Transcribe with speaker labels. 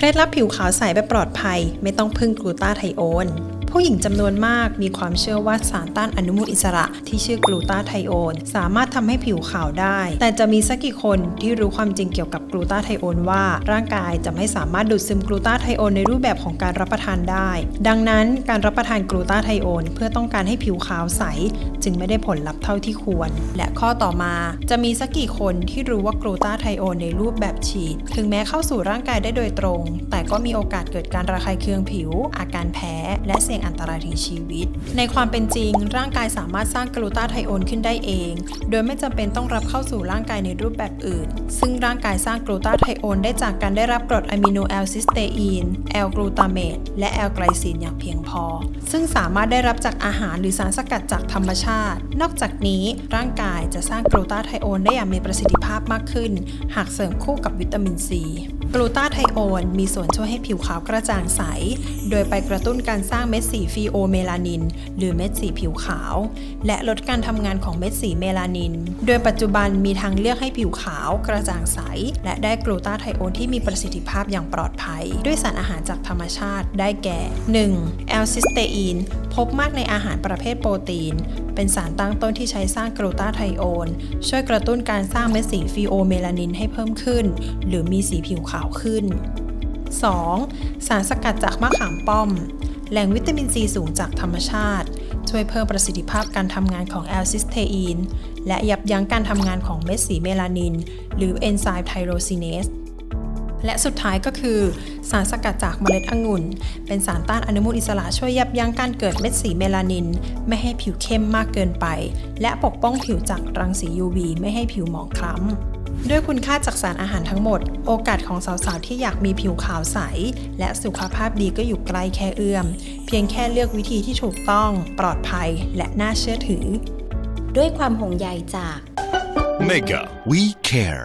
Speaker 1: เคล็ดลับผิวขาวใสแบบปลอดภัย ไม่ต้องพึ่งกลูตาไทโอน ผู้หญิงจำนวนมากมีความเชื่อว่าสารต้านอนุมูลอิสระที่ชื่อกลูตาไทโอนสามารถทำให้ผิวขาวได้ แต่จะมีสักกี่คนที่รู้ความจริงเกี่ยวกับกลูตาไทโอนว่า ร่างกายจะไม่สามารถดูดซึมกลูตาไทโอนในรูปแบบของการรับประทานได้ ดังนั้นการรับประทานกลูตาไทโอนเพื่อต้องการให้ผิวขาวใส จึงไม่ได้ผลลัพธ์เท่าที่ควร และข้อต่อมาจะมีสักกี่คนที่รู้ว่ากลูตาไทโอนในรูปแบบฉีด ถึงแม้เข้าสู่ร่างกายได้โดยตรง แต่ก็มีโอกาสเกิดการระคายเคืองผิว อาการแพ้ และเสี่ยงอันตรายถึงชีวิต ในความเป็นจริง ร่างกายสามารถสร้างกลูตาไทโอนขึ้นได้เอง โดยไม่จำเป็นต้องรับเข้าสู่ร่างกายในรูปแบบอื่น ซึ่งร่างกายสร้างกลูตาไทโอนได้จากการได้รับกรดอะมิโนแอลซิสเตอีนแอลกลูตาเมตและแอลไกลซีนอย่างเพียงพอ ซึ่งสามารถได้รับจากอาหารหรือสารสกัดจากธรรมชาติ นอกจากนี้ร่างกายจะสร้างกลูตาไทโอนได้อย่างมีประสิทธิภาพมากขึ้น หากเสริมคู่กับวิตามินซี กลูตาไทโอนมีส่วนช่วยให้ผิวขาวกระจ่างใส โดยไปกระตุ้นการสร้างเม็ดสีฟีโอเมลานิน หรือเม็ดสีผิวขาว และลดการทำงานของเม็ดสีเมลานิน โดยปัจจุบันมีทางเลือกให้ผิวขาวกระจ่างใส และได้กลูตาไทโอนที่มีประสิทธิภาพอย่างปลอดภัย ด้วยสารอาหารจากธรรมชาติได้แก่ 1. แอลซิสเตอีนพบมากในอาหารประเภทโปรตีน เป็นสารตั้งต้นที่ใช้สร้างกลูตาไทโอน ช่วยกระตุ้นการสร้างเม็ดสีฟีโอเมลานินให้เพิ่มขึ้น หรือมีสีผิวขาวขึ้น 2. สารสกัดจากมะขามป้อม แหล่งวิตามินซีสูงจากธรรมชาติ ช่วยเพิ่มประสิทธิภาพการทำงานของแอลซิสเทอีน และยับยั้งการทำงานของเม็ดสีเมลานิน หรือเอนไซม์ไทโรซิเนส และสุดท้ายก็คือสารสกัดจากเมล็ดองุ่น เป็นสารต้านอนุมูลอิสระช่วยยับยั้งการเกิดเม็ดสีเมลานิน ไม่ให้ผิวเข้มมากเกินไป และปกป้องผิวจากรังสี UV ไม่ให้ผิวหมองคล้ำด้วยคุณค่าจากสารอาหารทั้งหมด โอกาสของสาวๆ ที่อยากมีผิวขาวใส และสุขภาพดีก็อยู่ใกล้แค่เอื้อม เพียงแค่เลือกวิธีที่ถูกต้อง ปลอดภัย และน่าเชื่อถือ
Speaker 2: ด้วยความห่วงใยจาก
Speaker 3: Mega, we care.